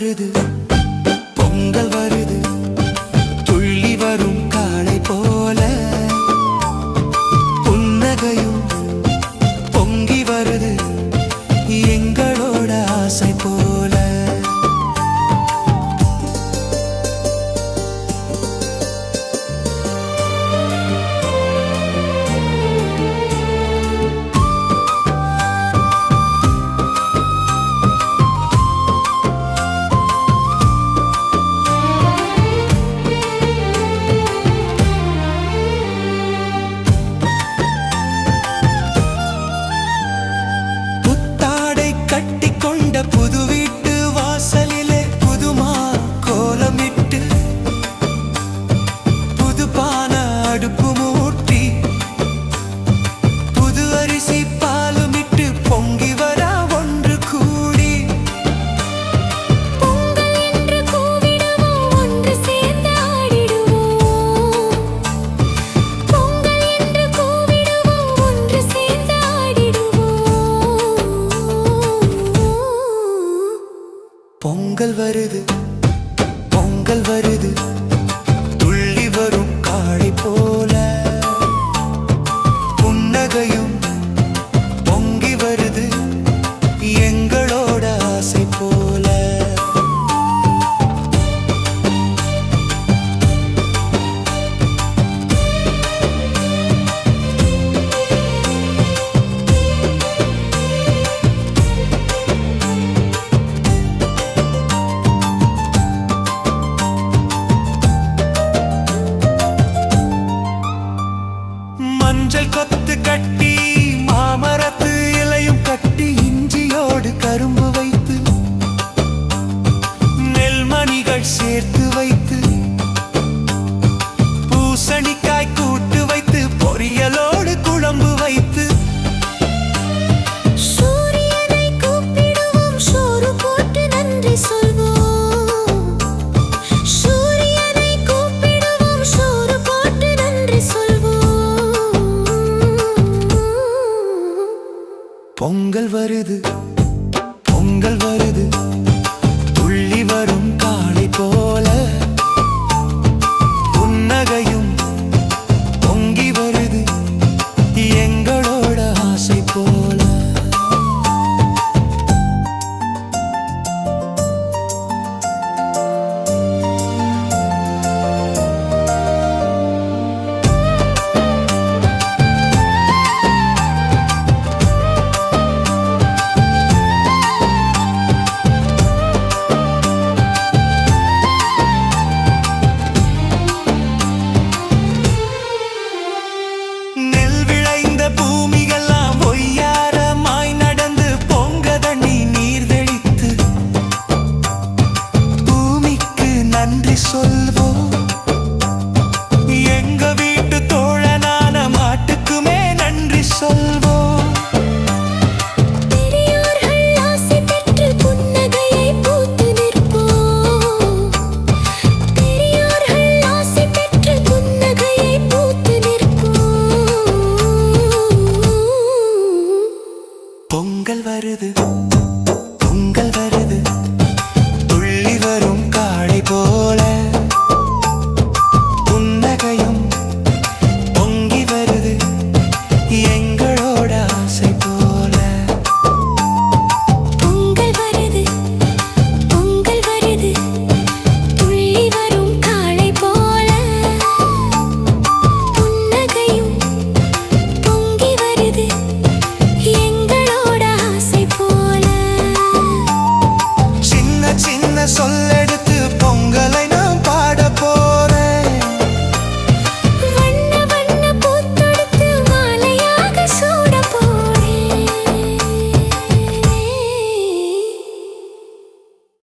vardı. மக்கள் வருது. சேர்த்து வைத்து பூசணிக்காய் கூட்டு வைத்து பொரியலோடு குழம்பு வைத்து. பொங்கல் வருது பொங்கல் வருது துள்ளி வரும் this soy